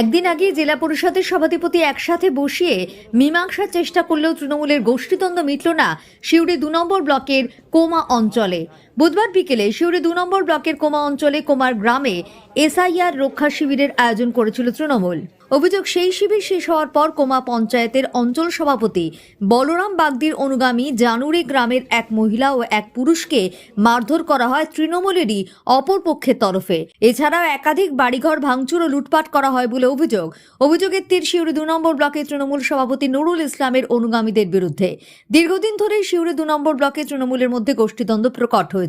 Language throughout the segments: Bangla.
একদিন আগে জেলা পরিষদের সভাধিপতি একসাথে বসিয়ে মীমাংসার চেষ্টা করলেও তৃণমূলের গোষ্ঠীদ্বন্দ্ব মিটল না। সিউড়ি দু নম্বর ব্লকের কোমা অঞ্চলে বুধবার বিকেলে শিউড়ি দু নম্বর ব্লকের কোমা অঞ্চলে কোমার গ্রামে এসআইআর রক্ষা শিবিরের আয়োজন করেছিল তৃণমূল। অভিযোগ সেই শিবির শেষ হওয়ার পর কোমা পঞ্চায়েতের অঞ্চল সভাপতি বলরাম বাগদির অনুগামী জানুরি গ্রামের এক মহিলা ও এক পুরুষকে মারধর করা হয় তৃণমূলেরই অপর পক্ষের তরফে। এছাড়াও একাধিক বাড়িঘর ভাঙচুর ও লুটপাট করা হয় বলে অভিযোগ। অভিযোগের তীর শিউরি দু নম্বর ব্লকে তৃণমূল সভাপতি নুরুল ইসলামের অনুগামীদের বিরুদ্ধে। দীর্ঘদিন ধরেই শিউরি দু নম্বর ব্লকে তৃণমূলের মধ্যে গোষ্ঠীদ্বন্দ্ব প্রকট হয়েছে।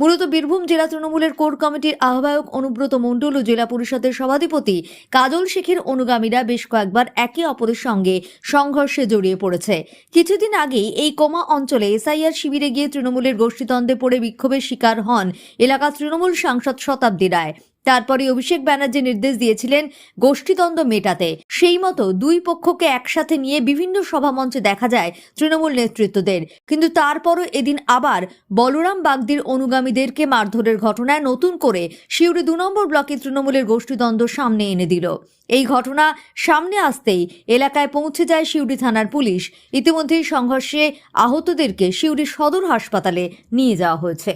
মূলত বীরভূম জেলা তৃণমূলের কোর কমিটির আহ্বায়ক অনুব্রত মণ্ডল ও জেলা পরিষদের সভাধিপতি কাজল শেখের অনুগামীরা বেশ কয়েকবার একে অপরের সঙ্গে সংঘর্ষে জড়িয়ে পড়েছে। কিছুদিন আগেই এই কোমা অঞ্চলে এসআইআর শিবিরে গিয়ে তৃণমূলের গোষ্ঠীদ্বন্দ্বে পড়ে বিক্ষোভের শিকার হন এলাকার তৃণমূল সাংসদ শতাব্দী রায়। তারপরে অভিষেক ব্যানার্জি নির্দেশ দিয়েছিলেন গোষ্ঠীদ্বন্দ্ব মেটাতে। সেই মতো দুই পক্ষকে একসাথে নিয়ে বিভিন্ন সভামঞ্চে দেখা যায় তৃণমূল নেতৃত্বদের। কিন্তু তারপরও এদিন আবার বলরাম বাগদির অনুগামীদেরকে মারধরের ঘটনায় নতুন করে শিউরি দু নম্বর ব্লকে তৃণমূলের গোষ্ঠীদ্বন্দ্ব সামনে এনে দিল। এই ঘটনা সামনে আসতেই এলাকায় পৌঁছে যায় শিউরি থানার পুলিশ। ইতিমধ্যেই সংঘর্ষে আহতদেরকে শিউরি সদর হাসপাতালে নিয়ে যাওয়া হয়েছে।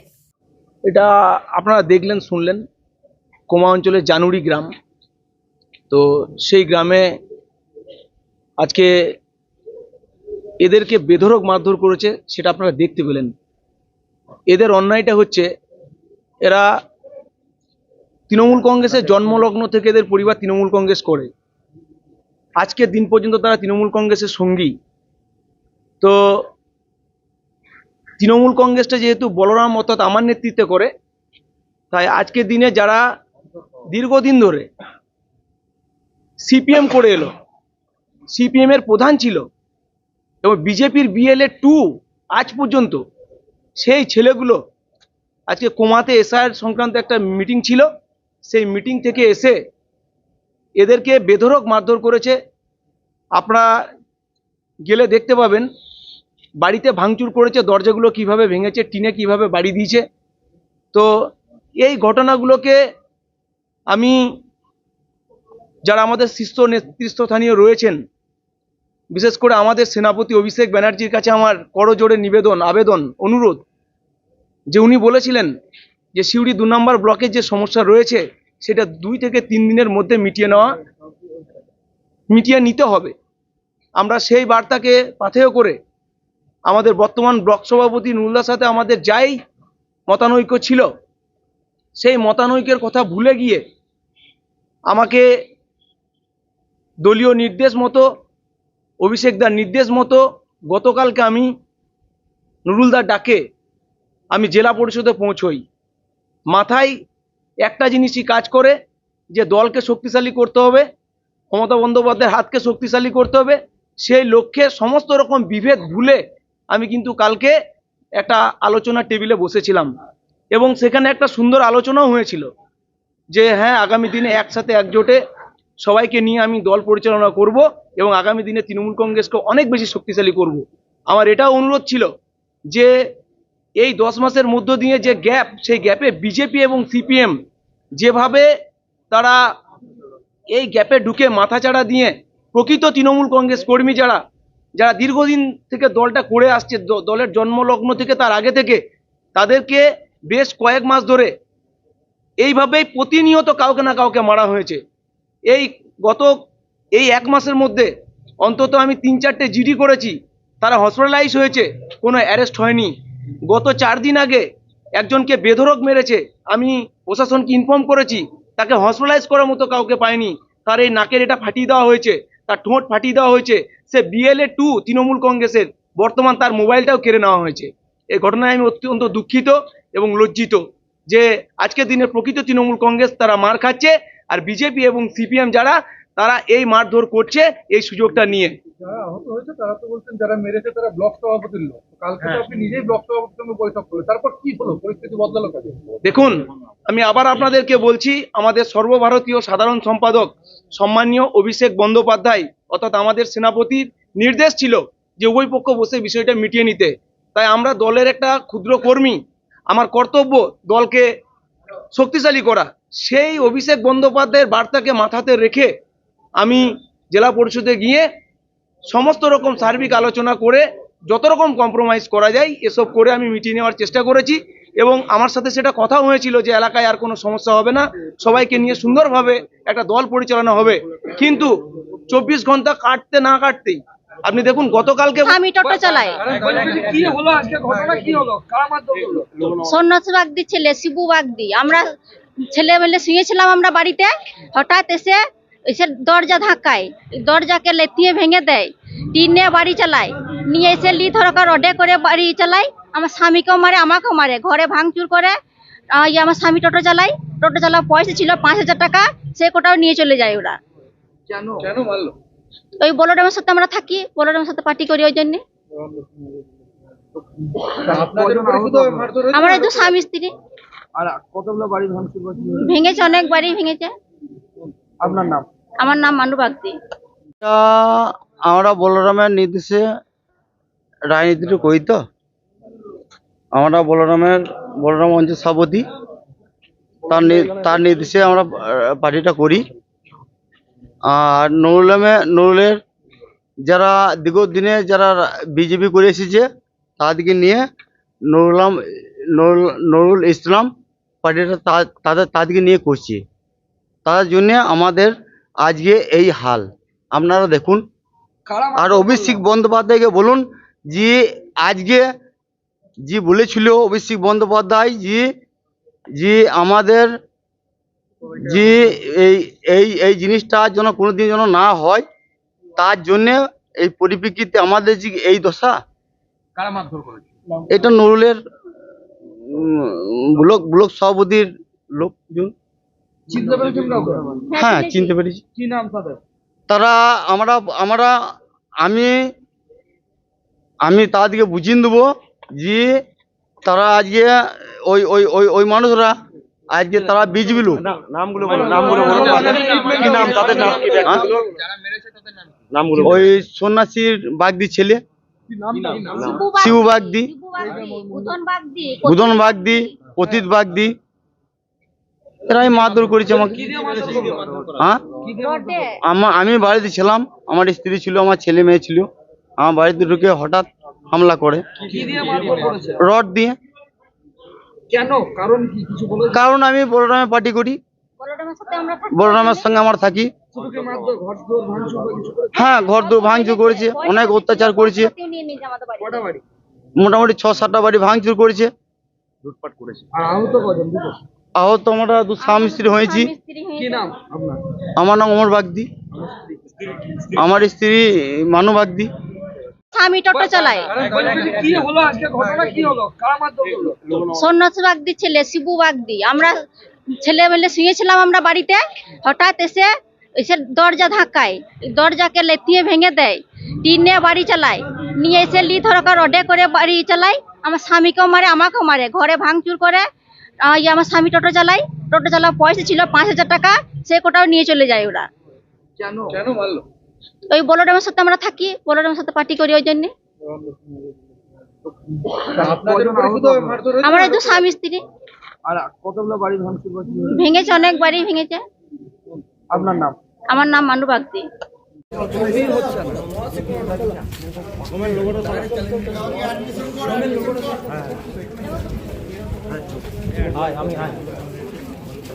এটা আপনারা দেখলেন, শুনলেন। কোমা অঞ্চলের জানুরি গ্রাম। তো সেই গ্রামে আজকে এদেরকে বেধরক মারধর করেছে, সেটা আপনারা দেখতে পেলেন। এদের অন্যায়টা হচ্ছে, এরা তৃণমূল কংগ্রেসের জন্মলগ্ন থেকে এদের পরিবার তৃণমূল কংগ্রেস করে। আজকের দিন পর্যন্ত তারা তৃণমূল কংগ্রেসের সঙ্গী। তো তৃণমূল কংগ্রেসটা যেহেতু বলরাম অর্থাৎ আমার নেতৃত্বে করে, তাই আজকের দিনে যারা দীর্ঘদিন ধরে সিপিএম করে এলো। সিপিএম এর প্রধান ছিল এবং বিজেপির বিএলএ টু আজ পর্যন্ত সেই ছেলেগুলো আজকে কোমাতে এসআর সংক্রান্ত একটা মিটিং ছিল। সেই মিটিং থেকে এসে এদেরকে বেধরক মারধর করেছে। আপনারা গেলে দেখতে পাবেন, বাড়িতে ভাঙচুর করেছে, দরজাগুলো কীভাবে ভেঙেছে, টিনে কীভাবে বাড়ি দিয়েছে। তো এই ঘটনাগুলোকে আমি যারা আমাদের শীর্ষ নেতৃস্থানীয় রয়েছেন, বিশেষ করে আমাদের সেনাপতি অভিষেক ব্যানার্জির কাছে আমার করজোড়ে নিবেদন, আবেদন, অনুরোধ যে উনি বলেছিলেন যে সিউড়ি দু নম্বর ব্লকের যে সমস্যা রয়েছে, সেটা দুই থেকে তিন দিনের মধ্যে মিটিয়ে নেওয়া, মিটিয়ে নিতে হবে। আমরা সেই বার্তাকে পাথেয় করে আমাদের বর্তমান ব্লক সভাপতি নুরুল্লার সাথে আমাদের যাই মতানৈক্য ছিল সেই মতানৈক্যের কথা ভুলে গিয়ে আমাকে দলীয় নির্দেশ মতো অভিষেকদার নির্দেশ মতো গতকালকে আমি নুরুলদার ডাকে আমি জেলা পরিষদে পৌঁছই। মাথায় একটা জিনিসই কাজ করে যে দলকে শক্তিশালী করতে হবে, মমতা বন্দ্যোপাধ্যায়ের হাতকে শক্তিশালী করতে হবে, সেই লক্ষ্যে সমস্ত রকম বিভেদ ভুলে আমি কিন্তু কালকে একটা আলোচনা টেবিলে বসেছিলাম। এবং সেখানে একটা সুন্দর আলোচনাও হয়েছিল যে হ্যাঁ আগামী দিনে একসাথে একজোটে সবাইকে নিয়ে আমি দল পরিচালনা করব এবং আগামী দিনে তৃণমূল কংগ্রেসকে অনেক বেশি শক্তিশালী করব। আমার এটাও অনুরোধ ছিল যে এই দশ মাসের মধ্য দিয়ে যে গ্যাপ, সেই গ্যাপে বিজেপি এবং সিপিএম যেভাবে তারা এই গ্যাপে ঢুকে মাথাচাড়া দিয়ে প্রকৃত তৃণমূল কংগ্রেস কর্মী যারা যারা দীর্ঘদিন থেকে দলটা করে আসছে দলের জন্মলগ্ন থেকে তার আগে থেকে, তাদেরকে বেশ কয়েক মাস ধরে এইভাবেই প্রতিনিয়ত কাউকে না কাউকে মারা হয়েছে। এই গত এই এক মাসের মধ্যে অন্তত আমি তিন চারটে জিডি করেছি, তারা হসপিটালাইজ হয়েছে, কোনো অ্যারেস্ট হয়নি। গত চার দিন আগে একজনকে বেধরক মেরেছে, আমি প্রশাসনকে ইনফর্ম করেছি, তাকে হসপিটালাইজ করার মতো কাউকে পায়নি তার এই নাকের এটা ফাটিয়ে দেওয়া হয়েছে, তার ঠোঁট ফাটিয়ে দেওয়া হয়েছে, সে বিএলএ টু তৃণমূল কংগ্রেসের, বর্তমান তার মোবাইলটাও কেড়ে নেওয়া হয়েছে। এই ঘটনায় আমি অত্যন্ত দুঃখিত। এবং লজ্জিত যে আজকের দিনে প্রকৃত তৃণমূল কংগ্রেস তারা মার খাচ্ছে আর বিজেপি এবং সিপিএম যারা তারা এই মারধর করছে এই সুযোগটা নিয়ে। যারা আহত হয়েছে তারা তো বলছেন যারা মেরেছে তারা ব্লক সভাপতির লোক। কালকে হ্যাঁ। আপনি নিজেই ব্লক সভাপতির সঙ্গে বৈঠক করলেন। তারপর কি হলো? পরিস্থিতি বদলালো কেন? দেখুন আমি আবার আপনাদেরকে বলছি আমাদের সর্বভারতীয় সাধারণ সম্পাদক সম্মানীয় অভিষেক বন্দ্যোপাধ্যায় অর্থাৎ আমাদের সেনাপতির নির্দেশ ছিল যে উভয় পক্ষ বসে বিষয়টা মিটিয়ে নিতে। তাই আমরা দলের একটা ক্ষুদ্র কর্মী আমার কর্তব্য দলকে শক্তিশালী করা। সেই অভিষেক বন্দ্যোপাধ্যায়ের বার্তাকে মাথাতে রেখে আমি জেলা পরিষদে গিয়ে সমস্ত রকম সার্বিক আলোচনা করে, যত রকম কম্প্রোমাইজ করা যায়, এসব করে আমি মিটিয়ে নেওয়ার চেষ্টা করেছি এবং আমার সাথে সেটা কথা হয়েছিল যে এলাকায় আর কোনো সমস্যা হবে না, সবাইকে নিয়ে সুন্দরভাবে একটা দল পরিচালনা হবে। কিন্তু চব্বিশ ঘণ্টা কাটতে না কাটতেই আপনি দেখুন গতকালকে আমি টোটো চালাই। কি হলো আজকে? ঘটনা কি হলো? কার মাধ্যমে হলো সন্ন্যাস বাগদি ছেলে শিবু বাগদি আমরা ছেলে মেলে শুয়েছিলাম আমরা বাড়িতে হঠাৎ এসে এসে দরজা ধাক্কায়। দরজাকে লেতিয়ে ভেঙে দেয় টিনে বাড়ি চালায়। নিয়ে এসে লি ধরকা রডে করে বাড়ি চালায়। আমার স্বামীকেও মারে আমাকেও মারে। ঘরে ভাঙচুর করে ইয়ে আমার স্বামী টোটো চালায়। টোটো চালা পয়সা ছিল পাঁচ হাজার টাকা সে কোটাও নিয়ে চলে যায় ওরা। কেন? কেন মারলো? ওই বলরামের সাথে আমরা থাকি বলরামের সাথে পার্টি করি ওই জন্যে? আমরা তো স্বামী স্ত্রী। আর কতগুলো বাড়ি ভাঙচুর করছে ভেঙেছে অনেক বাড়ি ভেঙেছে। আপনার নাম? আমার নাম মানু বাগদি। আমরা বলরামের নির্দেশে রাজনীতিটা করি তো। আমরা বলরামের বলরাম অঞ্চল সভাপতি। তার তার নির্দেশে আমরা পার্টিটা করি। আর নুরুলামে নুরুলের যারা দীর্ঘ দিনে যারা বিজেপি করে এসেছে তাদেরকে নিয়ে নুরুলাম নুরুল নুরুল ইসলাম পার্টিটা তাদের তাদেরকে নিয়ে করছি। তার জন্যে আমাদের আজকে এই হাল। আপনারা দেখুন। আর অভিষেক বন্দ্যোপাধ্যায়কে বলুন যে আজকে যে বলেছিল অভিষেক বন্দ্যোপাধ্যায় যে যে আমাদের যে এই এই এই জিনিসটা যেন কোনোদিন যেন না হয় তার জন্যে এই পরিপ্রেক্ষিতে আমাদের যে এই দশা এটা নুরুলের ব্লক ব্লক সভাপতির লোকজন। চিনতে পেরেছেন হ্যাঁ চিনতে পেরেছি। কি নাম তাদের? তারা আমরা আমরা আমি আমি তাদেরকে বুঝিয়ে দেবো যে তারা আজকে ওই ওই ওই ওই মানুষরা আজকে তারা বিজেপি লোক নামগুলো নামগুলো কি নাম তাদের নাম? কি? নামগুলো ওই সন্ন্যাসীর বাগদি ছেলে। কি নাম নাম? শিবু বাগদি। উদন বাগদি, বুধন বাগদি পতিত বাগদি। এরাই মারধর করেছে আমাকে? হ্যাঁ? আমি বাড়িতে ছিলাম আমার স্ত্রী ছিল আমার ছেলে মেয়ে ছিল। আমার বাড়িতে ঢুকে হঠাৎ হামলা করে। কি দিয়ে মারধর করেছে? রড দিয়ে। কেন? কারণ কি কিছু বলে? কারণ আমি বলরামে পার্টি করি। বলরামের সাথে আমরা থাকি। বলরামের সঙ্গে আমার থাকি। হ্যাঁ ঘর দূর ভাঙচুর করেছে অনেক অত্যাচার করেছে। মোটামুটি ছ সাতটা বাড়ি ভাঙচুর করেছে। আহত আমরা দু স্বামী স্ত্রী হয়েছি। আমার নাম অমর বাগদি। আমার স্ত্রী মানু বাগদি। স্বামী টোটো চালায়। কি হলো আজকে? ঘটনা কি হলো? কারা মারধর করল? সন্ন্যাস বাগদি ছেলে শিবু বাগদি আমরা ছেলে মেলে শুয়েছিলাম আমরা বাড়িতে হঠাৎ এসে এসে দরজা ধাক্কায়। দরজাকে লেতিয়ে ভেঙে দেয় টিনে বাড়ি চালায়। নিয়ে এসে লি ধরকা রডে করে বাড়ি চালায়। আমার স্বামীকেও মারে আমাকেও মারে। ঘরে ভাঙচুর করে ইয়ে আমার স্বামী টোটো চালায়। টোটো চালা পয়সা ছিল পাঁচ হাজার টাকা সে কোটাও নিয়ে চলে যায় ওরা। কেন? কেন মারলো ওই বলরামের সাথে আমরা থাকি বলরামের সাথে পার্টি করি ওই জন্যে? আমরা তো স্বামী স্ত্রী। আর কতগুলো বাড়ি ভাঙচুর ভেঙেছে অনেক বাড়ি ভেঙেছে। আপনার নাম? আমার নাম মানু বাগদি। দাঁড়ান